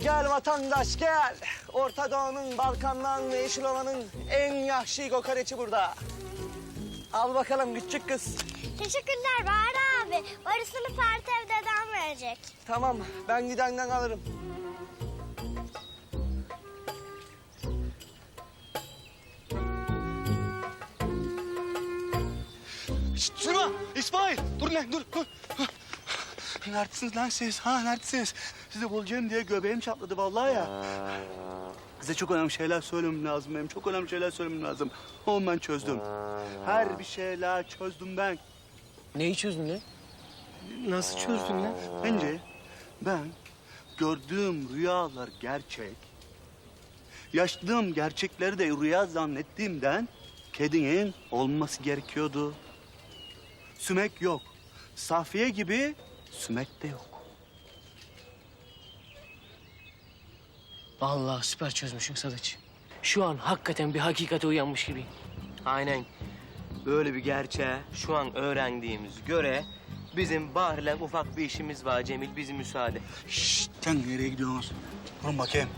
Gel vatandaş gel. Orta Doğu'nun, Balkanların ve Yeşil Ova'nın en yaşlı kokoreçi burada. Al bakalım küçük kız. Teşekkürler Bahar abi. Varısını Ferdi evdeden verecek. Tamam ben gidenden alırım. Şşt, Süleyman, İsmail. Dur lan, dur, dur. Neredesiniz lan siz? Ha, neredesiniz? Sizi bulacağım diye göbeğim çatladı vallahi ya. Size çok önemli şeyler söylemem lazım benim. Çok önemli şeyler söylemem lazım. Onu ben çözdüm. Her bir şeyler çözdüm ben. Neyi çözdün lan? Nasıl çözdün lan? Bence ben gördüğüm rüyalar gerçek. Yaşadığım gerçekleri de rüya zannettiğimden kedinin olması gerekiyordu. Sümek yok. Safiye gibi sümek de yok. Vallahi süper çözmüşsün Sadıç. Şu an hakikaten bir hakikate uyanmış gibiyim. Aynen. Böyle bir gerçeği şu an öğrendiğimiz göre bizim Bahri'yle ufak bir işimiz var Cemil. Bizi müsaade. Şşt, sen nereye gidiyorsunuz? Durun bakayım.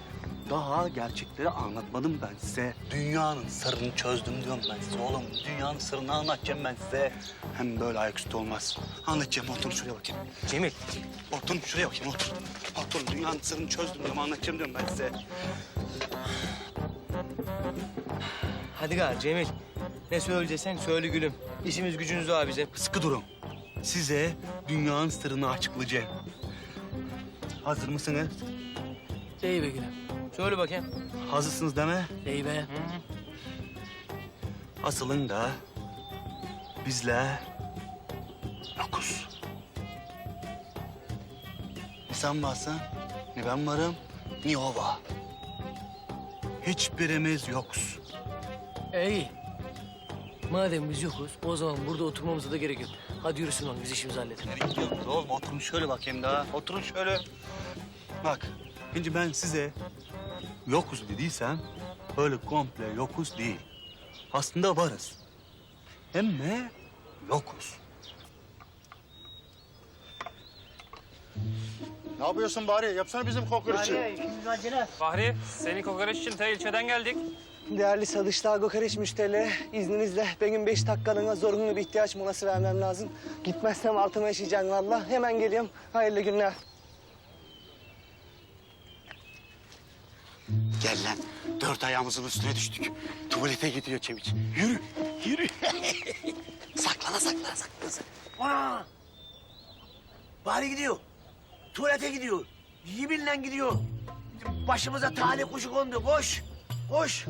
Daha gerçekleri anlatmadım ben size. Dünyanın sırrını çözdüm diyorum ben size oğlum. Dünyanın sırrını anlatacağım ben size. Hem böyle ayaküstü olmaz. Anlatacağım, oturun şuraya bakayım. Cemil. Oturun şuraya bakayım, otur. Oturun, dünyanın sırrını çözdüm diyorum, anlatacağım diyorum ben size. Hadi gel Cemil. Ne söyleyeceksen söyle gülüm. İşimiz gücümüz var bizim. Sıkı durun. Size dünyanın sırrını açıklayacağım. Hazır mısınız? Dey be gülüm. Söyle bakayım. Hazırsınız deme. Dey be. Asılın da bizle yokuz. Ne sen varsın, ne ben varım, ne o var. Hiçbirimiz yokuz. İyi. Madem biz yokuz, o zaman burada oturmamıza da gerek yok. Hadi yürüsün oğlum, biz işimizi halledelim. Nereye gidiyorsunuz oğlum? Oturun şöyle bakayım daha. Oturun şöyle. Bak, şimdi ben size yokuz dediysem öyle komple yokuz değil. Aslında varız. Hem de yokuz. Ne yapıyorsun bari? Yapsana bizim kokoreçi. Fahri, senin kokoreç için ta ilçeden geldik. Değerli Sadıçlar kokoreç müşterileri, izninizle benim beş dakikalığına zorunlu bir ihtiyaç molası vermem lazım. Gitmezsem altıma işeyeceğim valla. Hemen geliyorum. Hayırlı günler. Gel lan. Dört ayağımızın üstüne düştük. Tuvalete gidiyor Çeviç. Yürü, yürü. saklana, saklana, saklana. Ana! Bari gidiyor. Tuvalete gidiyor. Yeminle gidiyor. Başımıza talih kuşu kondu. Koş. Koş.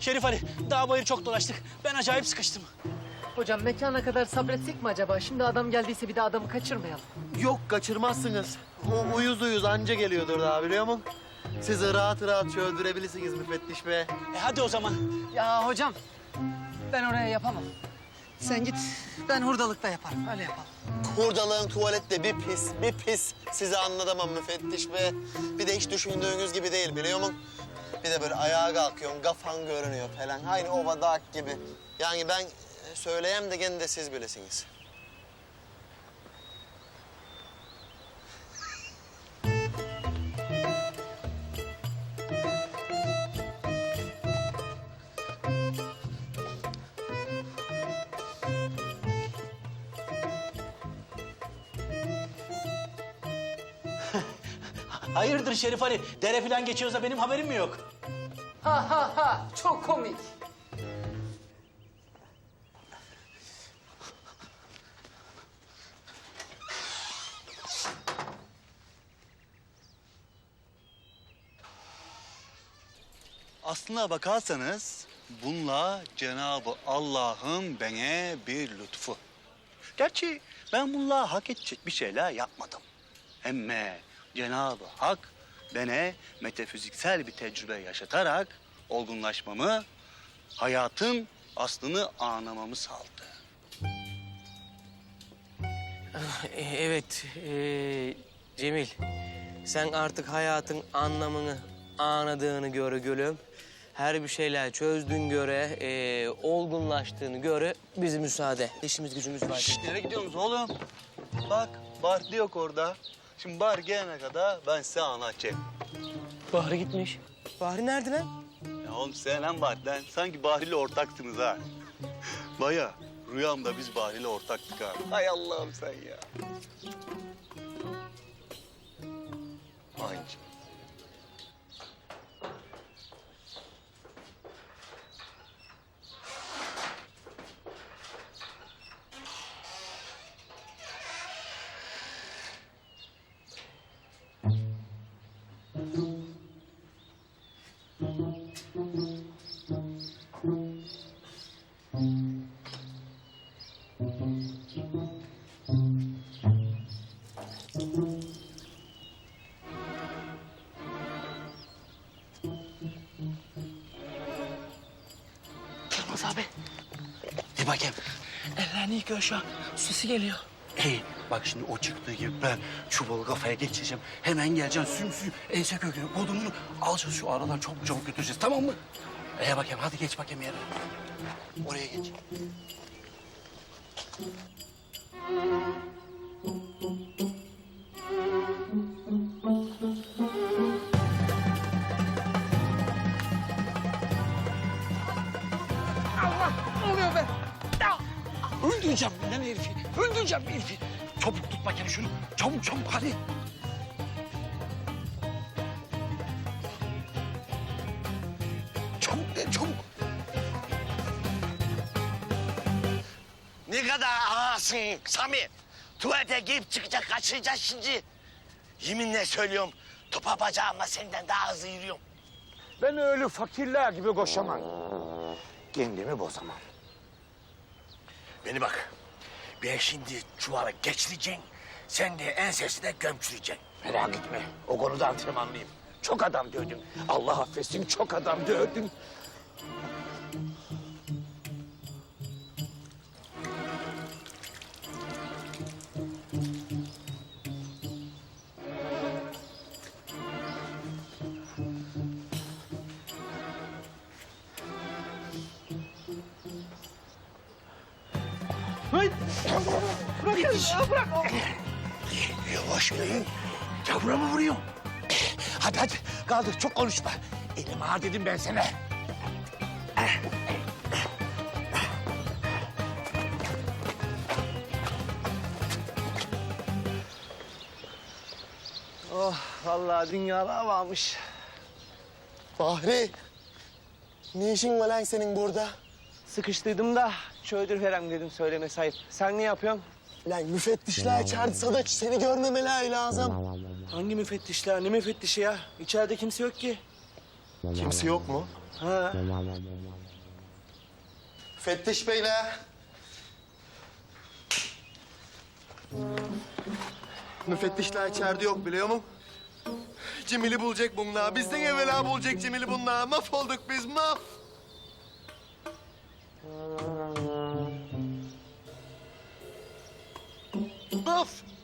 Şerif Ali daha bayır çok dolaştık. Ben acayip sıkıştım. Hocam mekana kadar sabretsek mi acaba? Şimdi adam geldiyse bir de adamı kaçırmayalım. Yok kaçırmazsınız. O uyuz uyuz anca geliyordur daha biliyor musun? Siz rahat rahat çöldürebilirsiniz müfettiş be. E hadi o zaman. Ya hocam ben oraya yapamam. Sen git ben hurdalıkta yaparım. Öyle yapalım. Hurdalığın tuvalette bir pis, bir pis. Sizi anlatamam müfettiş be. Bir de hiç düşündüğünüz gibi değil biliyor musun? Bir de böyle ayağa kalkıyorsun, kafan görünüyor falan. Aynı ova dak gibi. Yani ben söyleyem de gene de siz bilesiniz. Hayırdır Şerif Ali? Dere falan geçiyoruz da benim haberim mi yok? Ha ha ha çok komik. Aslına bakarsanız bununla Cenabı Allah'ın bana bir lütfu. Gerçi ben bununla hak edecek bir şeyler yapmadım. Ama Cenabı Hak bana metafiziksel bir tecrübe yaşatarak olgunlaşmamı, hayatın aslını anlamamı sağladı. E, Evet e, Cemil. Sen artık hayatın anlamını anladığını göre gülüm. her bir şeyler çözdün göre, e, olgunlaştığını göre bizi müsaade. İşimiz gücümüz var. Şşş, nereye gidiyorsunuz oğlum? Bak, Bartlı yok orada. Şimdi Bar gelene kadar ben size anlatacağım. Bahri gitmiş. Bahri nerede lan? Ya oğlum sen lan Bart lan. Sanki Bahri'yle ortaksınız ha. Baya rüyamda biz Bahri'yle ortaktık ha. Hay Allah'ım sen ya. Aynı. Yılmaz abi. Bir bakayım. Ellerini şu an. Sesi geliyor. Hey bak şimdi o çıktığı gibi ben çuvalı kafaya geçeceğim. Hemen geleceğim süm süm ense kökünü kodumunu alacağız şu aralar çok çabuk götüreceğiz tamam mı? Ee bakayım hadi geç bakayım yere. Oraya geç. Ne oluyor be? Ya! Öldüreceğim lan herifi. Öldüreceğim herifi. Çabuk tut bakayım şunu. Çabuk çabuk hadi. Ne kadar ağırsın Sami. Tuvalete girip çıkacak kaçıracağız şimdi. Yeminle söylüyorum. Topa bacağımla senden daha hızlı yürüyorum. Ben öyle fakirler gibi koşamam. Kendimi bozamam. Beni bak. Ben şimdi çuvala geçireceksin. Sen de ensesine gömçüreceksin. Merak etme. O konuda antrenmanlıyım. Çok adam dövdüm. Allah affetsin çok adam dövdüm. Yavaş be. Yavra mı vuruyor? Hadi hadi kaldır çok konuşma. Elim ağır dedim ben sana. Oh vallahi dünyalar varmış. Bahri, ne işin var lan senin burada? Sıkıştıydım da çöldür verem dedim söyleme sahip. Sen ne yapıyorsun? Lan müfettişler içeride Sadıç, seni görmemeleri lazım. Hangi müfettişler? Ne müfettişi ya? İçeride kimse yok ki. Kimse yok mu? Ha. Müfettiş beyler. Müfettişler içeride yok biliyor musun? Cemil'i bulacak bunlar. Bizden evvela bulacak Cemil'i bunlar. Mahvolduk biz, maf. Maf.